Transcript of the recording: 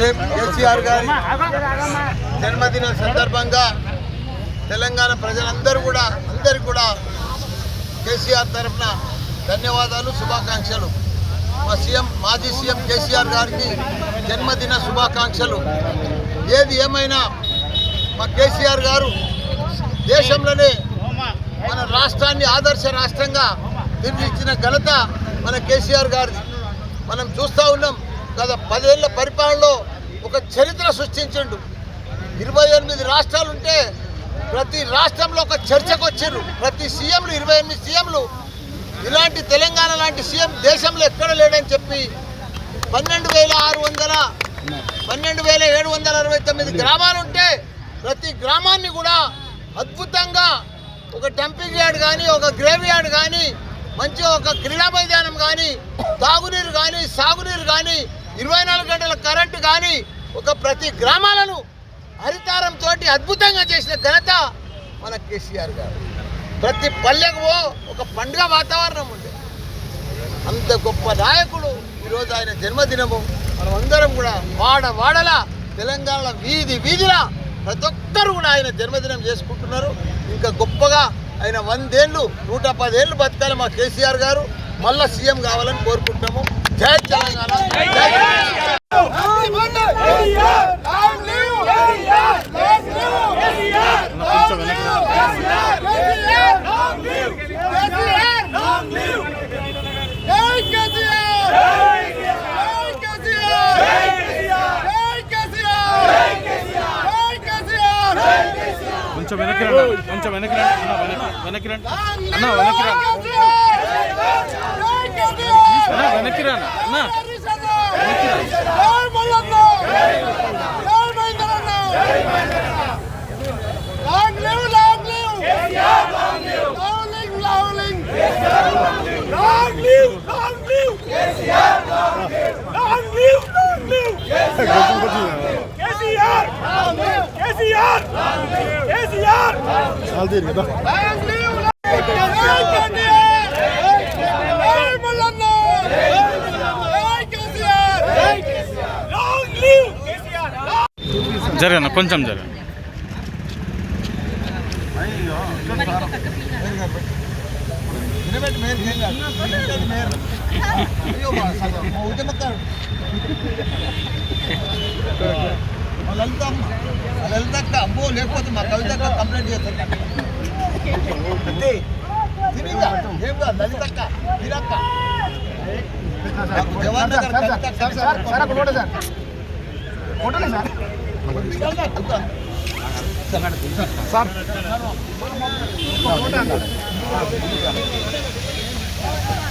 Same KCR గారి జన్మదిన సందర్భంగా తెలంగాణ ప్రజలందరూ కూడా అందరికీ కూడా కేసీఆర్ తరఫున ధన్యవాదాలు శుభాకాంక్షలు. మా సీఎం మాజీ సీఎం కేసీఆర్ గారికి జన్మదిన శుభాకాంక్షలు. ఏది ఏమైనా మా కేసీఆర్ గారు దేశంలోనే మన రాష్ట్రాన్ని ఆదర్శ రాష్ట్రంగా నిర్మించిన ఘనత మన కేసీఆర్ గారిది. మనం చూస్తూ ఉన్నాం గత పదేళ్ళ పరిపాలనలో ఒక చరిత్ర సృష్టించిండు. ఇరవై ఎనిమిది రాష్ట్రాలు ఉంటే ప్రతి రాష్ట్రంలో ఒక చర్చకు వచ్చిండ్రు ప్రతి సీఎంలు ఇరవై ఎనిమిది సీఎంలు. ఇలాంటి తెలంగాణ లాంటి సీఎం దేశంలో ఎక్కడ లేడని చెప్పి పన్నెండు వేల ఆరు వందల పన్నెండు వేల ఏడు వందల అరవై తొమ్మిది గ్రామాలు ఉంటే ప్రతి గ్రామాన్ని కూడా అద్భుతంగా ఒక డంపింగ్ యార్డ్ కానీ ఒక గ్రేవ్ యార్డ్ కానీ మంచి ఒక క్రీడా మైదానం కానీ తాగునీరు కానీ సాగునీరు కానీ ఇరవై నాలుగు గంటల కరెంటు కానీ ఒక ప్రతి గ్రామాలను హరితారం తోటి అద్భుతంగా చేసిన ఘనత మన కేసీఆర్ గారు. ప్రతి పల్లెకు ఒక పండుగ వాతావరణం ఉంది. అంత గొప్ప నాయకుడు ఈరోజు ఆయన జన్మదినము. మనం అందరం కూడా వాడ వాడల తెలంగాణ వీధి వీధిలా ప్రతి ఒక్కరు కూడా ఆయన జన్మదినం చేసుకుంటున్నారు. ఇంకా గొప్పగా ఆయన వందేళ్ళు నూట పదేళ్ళు బతకాలి మా కేసీఆర్ గారు. మళ్ళా సీఎం కావాలని కోరుకుంటున్నాము. జై జై తెలంగాణ. కొంచెం వెనక్కి రండి. కొంచెం వెనక్కి రండి. అన్న వెనక్కి రండి. అన్న వెనక్కి రండి. అన్న వెనక్కి రండి. అన్న. జరగన్న కొంచెం జరగ నిలబెట్టి మేయర్ ఏం కాదు. నిలబెట్టి మేయర్. అయ్యో మా సగం, మా ఉద్యమకారుడు. మా లలితమ్మ. మా లలితక్క అబ్బో లేకపోతే మా కవితక్క కంప్లైంట్ చేస్తారు అంతే. తిరిగా. ఏం కాదు, లలితక్క తిరక్క జవహర్ నగర్ కవితక్క. సార్